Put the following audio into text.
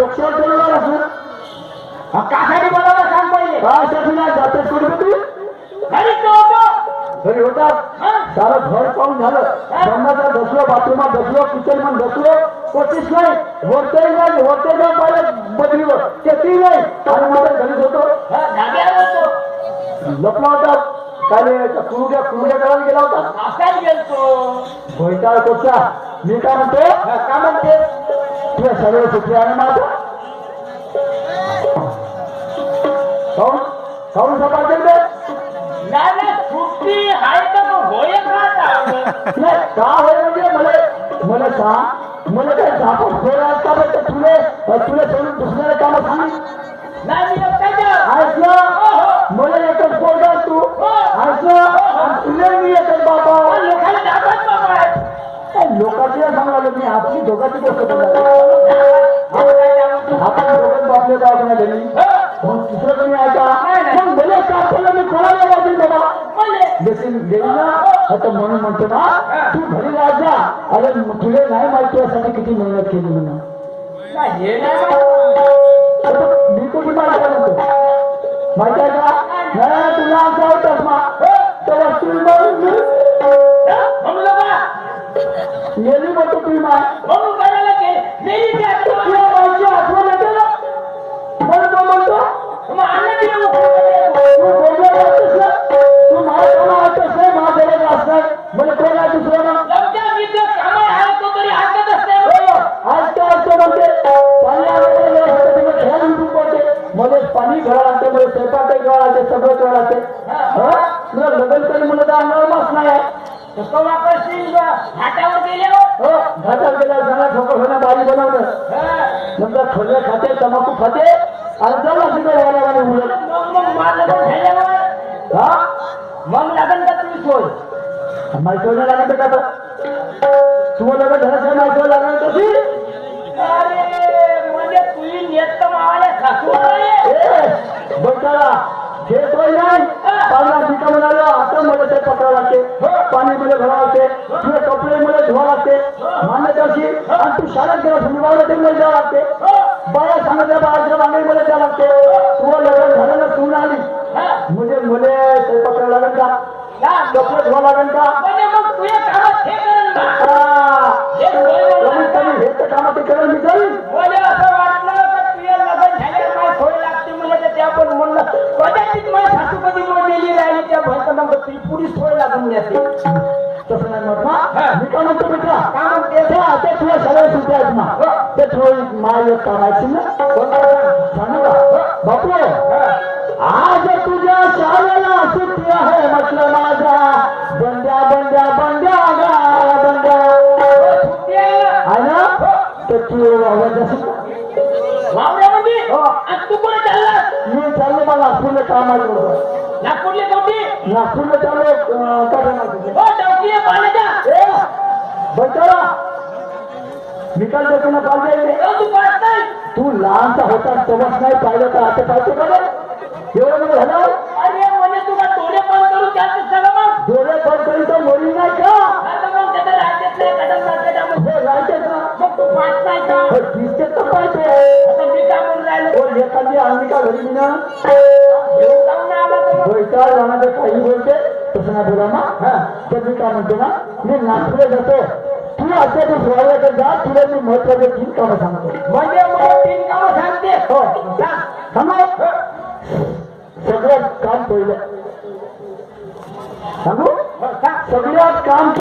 डोक्यावर असून कासाठी बोलायला सांग काय कुठे तू घरीच होतो घरी सारं घर पाहून झालं बसलो बाथरूमात बसलो किचनमध्ये बसलो कोटीच नाही नाही पाहिलं बदलीवर ते ती नाही माझ्या घरीच होतो लपला होता काय त्या कुरुड्या कुरुड्या करायला गेला होता गेलतो कोचा मी काय म्हणतो काय म्हणते तुला सगळं सुखी आहे माझं काऊन काऊन सभा केलं नाही नाही, सुट्टी आहे तर होय का आता? नाही का होय म्हणजे मला मला सांग मला काय झापड खोर का बरं तुले? तुला सोडून दुसऱ्याला कामं सांग. नाही मी एकटाच. ऐकलं मला एकच पोरगा तू ऐकलं तुले मी एकच बाबा पण लोकांना दाखवत बाबा आहे. काय लोकांची मी आपली दोघांची गोष्ट करणार आपण काय दाखवतो? आपण दोघं बापले बाबा घरी हा, मग दुसरं कोणी ऐका नाही, नाही. मग मला का मी कोणाला वाटेल बाबा म्हणले. जशी ना आता म्हणून म्हणतो ना तू घरी राजा अरे तुझे नाही माहिती यासाठी किती मेहनत केली म्हणून. मी कुठे माहिती म्हणतो? माहिती आहे का? नाही तुला आमचा होतास मा गेली म्हणतो तुम्ही माय म्हणून करायला गेले. ती आठवण. माझी आठवण येते ना म्हणतो म्हणतो मग आणलं तिला. तू बोलला असतोस ना तू असतोस असणार कोण दुसरं ना कामाला तो तरी असते. आज असतो म्हणते पाणी आलं खेळ उठून पडते मध्ये पाणी घरा लागते मध्ये स्वयंपाक घरा लागते सगळं घरा लागते हा? तुला लग्न करी म्हणलं तर अंगावर नाही आहे. वापरशील बा. घाटावर गेल्यावर हो. घाटात गेला जरा ठोकर होणं बारी बनवलं हा. नंतर छोले खाते तंबाखू खाते आणि जरा तिकडे व्हायला गाडी उलट मग माझं लग्न झाल्यावर? हा? मग लागन का तुम्ही सोय? माहिती होणं लागत का? तुम्हाला लग्न झाल्याशिवाय माहिती लागणार कशी अरे म्हणजे सासू हे सोय नाही पाणी मध्ये भरावं लागते तुझे कपडे मध्ये धुवा लागते. मान्य करशी आणि तू शाळेत गेला सुनिवाला ते मध्ये द्यावं लागते. बाया सांगितल्या बाळाच्या मागणी मध्ये द्यावं लागते. तुला लग्न झालं ना तू आली म्हणजे मुले लागेल का? कपडे धुवा लागेल का? म्हणजे कामात कमी हे तर कामात ते करेल मी करीन मला असं वाटलं का तुझ्या लग्न झाल्यावर मला सोय लागते? म्हणजे ते आपण म्हणलं कदाचित माझी सासू कधी मोडलेली राहिली त्या पुरी सोय लागून देते तसं नाही मग. मी काय म्हणतो मित्रा? काय म्हणते? ते ते तुला सगळे सुट्टे आहेत ना. ते थोडी माय एक कामायची ना सांगू का बापू आज तुझ्या शाळेला सुट्टी आहे म्हटलं माझ्या. बंड्या बंड्या बंड्या गा बंड्या. आहे ना? तर तू आवाज असेल चाललास? मी चाललो मला नागपूरला कामाला नागपूरला जाऊन नागपूरला चाललो अं, काय करणार हो डवकी आहे पाण्याच्या बचारा मी काल त्याला पाहिजे हो, तू पाहत नाही. तू लहानचा होता तेव्हाच नाही पाहिलं तर आता पाहिजे का? एवढं मोठं झालं? अरे म्हणजे तुला डोळे बंद करून जाते सगळं मग. डोळे बंद करी तर मोरी नाही का? नाही हे तू पाहत नाही हे मी हो एखादी आणली का घरी मी ना नाही आला तर मग वैताळ जाणार काही बोलते तसं नाही बोला ना हा तर मी काय म्हणतो ना मी नागपूरला जातो तू आता तू सोडायला जा तुला मी महत्त्वाचे तीन कामं सांगतो म्हणजे मला तीन कामं सांगते हो सांग. सांगू सगळ्यात काम पहिलं सांगू हो, सांग. सगळ्यात काम